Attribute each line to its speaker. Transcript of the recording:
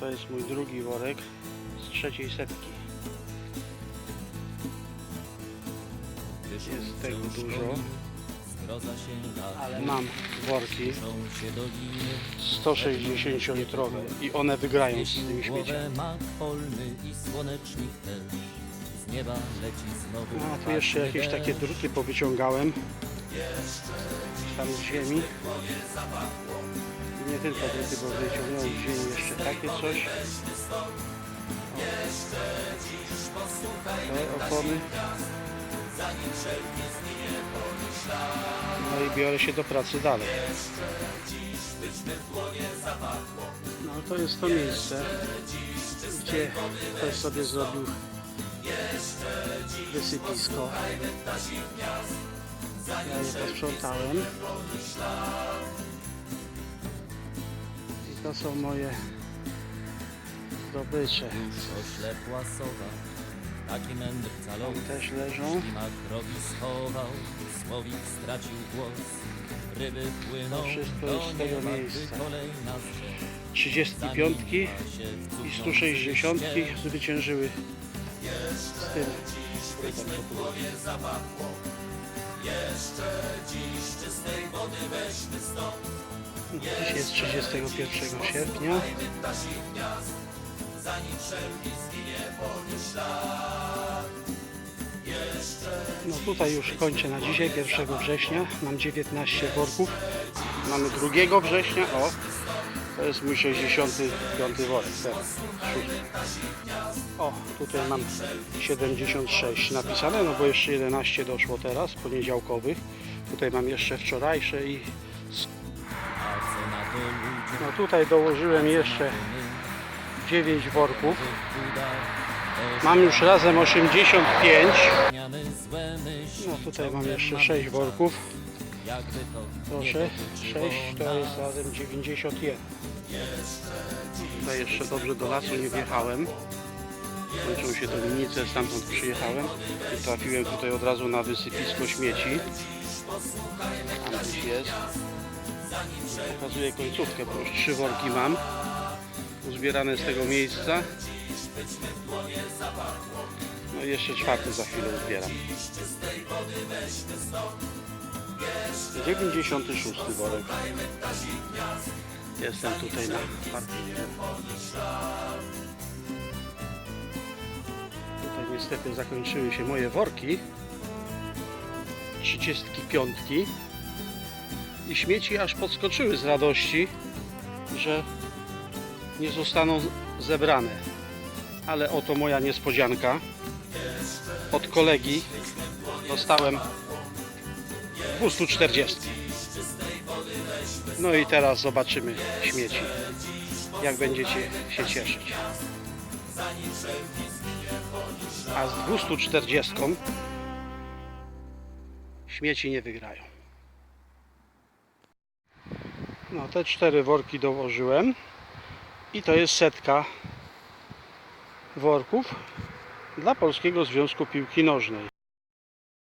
Speaker 1: to jest mój drugi worek z trzeciej setki. Jest tego dużo, ale mam worki 160-litrowe i one wygrają z tymi śmieciami. a tu jeszcze jakieś takie druty powyciągałem tam z ziemi. I nie tylko druty, bo wyciągnąłem z ziemi jeszcze takie coś. Te opony. No i biorę się do pracy dalej. No to jest to miejsce, gdzie ktoś sobie zrobił wysypisko. Posprzątałem. I to są moje zdobycze.
Speaker 2: Oślepła sowa, taki mędr calowy.
Speaker 1: też leżą.
Speaker 2: Ślimak rogi schował, słowik stracił głos. Ryby płyną
Speaker 1: To wszystko
Speaker 2: do
Speaker 1: jest z tego
Speaker 2: nieba,
Speaker 1: miejsca.
Speaker 2: gdy kolejna rzecz
Speaker 1: 35
Speaker 2: się w
Speaker 1: i
Speaker 2: cuchnący
Speaker 1: 160
Speaker 2: ścież.
Speaker 1: zwyciężyły z tym. Dziś jest 31 sierpnia. No tutaj już kończę na dzisiaj, 1 września. Mam 19 worków. Mamy 2 września. O, to jest mój 65 worek. Szósty. O, tutaj mam 76 napisane, no bo jeszcze 11 doszło teraz, poniedziałkowych. Tutaj mam jeszcze wczorajsze i no tutaj dołożyłem jeszcze 9 worków. Mam już razem 85.
Speaker 2: Miamy złe myśli,
Speaker 1: No tutaj mam jeszcze
Speaker 2: mamy
Speaker 1: 6 worków.
Speaker 2: Jakby to
Speaker 1: Proszę,
Speaker 2: nie
Speaker 1: 6
Speaker 2: dotyczyło
Speaker 1: to jest razem 91. Tutaj jeszcze dobrze do lasu nie wjechałem. Kończą się dominice, stamtąd przyjechałem i trafiłem tutaj od razu na wysypisko śmieci. Tam gdzieś jest. Pokazuję końcówkę, bo już trzy worki mam. Uzbierane z tego miejsca. No i jeszcze czwarty za chwilę zbieram. 96 worek. Jestem tutaj na parkingu. Tutaj niestety zakończyły się moje worki. 35 i śmieci aż podskoczyły z radości, że nie zostaną zebrane. Ale oto moja niespodzianka. Od kolegi dostałem 240. No i teraz zobaczymy śmieci. Jak będziecie się cieszyć. A z 240 śmieci nie wygrają. No te cztery worki dołożyłem i to jest setka worków dla Polskiego Związku Piłki Nożnej.